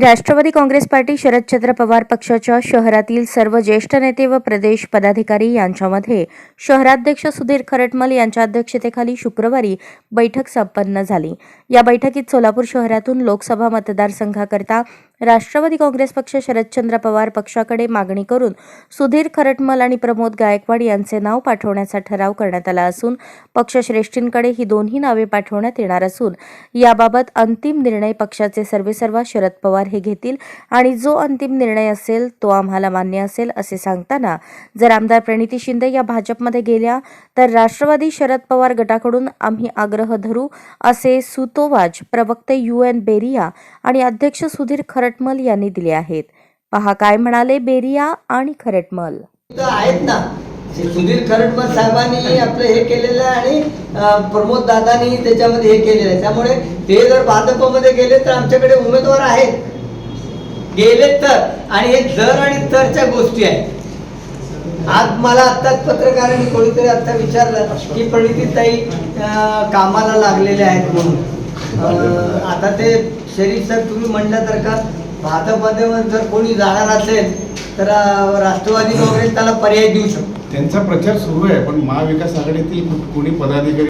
Rashtrawadi Congress party Sharadchandra Pawar पक्षाच्या शहरातील सर्व ज्येष्ठ नेते व प्रदेश पदाधिकारी यांच्यामध्ये शहराध्यक्ष सुधीर खरटमल यांच्या अध्यक्षतेखाली शुक्रवारी बैठक संपन्न झाली. या बैठकीत सोलापूर शहरातून लोकसभा मतदारसंघाकरता राष्ट्रवादी काँग्रेस पक्ष शरदचंद्र पवार पक्षाकडे मागणी करून सुधीर खरटमल आणि प्रमोद गायकवाड यांचे नाव पाठवण्याचा ठराव करण्यात आला असून पक्षश्रेष्ठींकडे ही दोन्ही नावे पाठवण्यात येणार असून याबाबत अंतिम निर्णय पक्षाचे सर्वेसर्वा शरद पवार हे घेतील आणि जो अंतिम निर्णय असेल तो आम्हाला मान्य असेल असे सांगताना जर आमदार प्रणिती शिंदे या भाजपमध्ये गेल्या तर राष्ट्रवादी शरद पवार गटाकडून आम्ही आग्रह धरू असे सुतोवाच प्रवक्ते यू एन बेरिया आणि अध्यक्ष सुधीर खरटमल यांनी दिले आहेत. पहा काय म्हणाले बेरिया आणि खरटमल. आहेत ना. सुधीर खरटमल साहेबांनी आपलं हे केलेलं आहे आणि प्रमोद दादानी त्याच्यामध्ये हे केलेलं आहे. त्यामुळे ते जर भाजपमध्ये गेले तर आमच्याकडे उमेदवार आहेत. गेले तर. आणि हे जर आणि तरच्या गोष्टी आहेत. आज मला आत्ताच पत्रकारांनी कोणीतरी आता विचारलं की प्रणितीताई कामाला लागलेले आहेत म्हणून. आता ते शरीफ सर तुम्ही म्हणलं तर का? भाजपमध्ये जर कोणी जाणार असेल तर राष्ट्रवादी काँग्रेस त्याला पर्याय देऊ शकतो. त्यांचा प्रचार सुरू आहे पण महाविकास आघाडीतील कोणी पदाधिकारी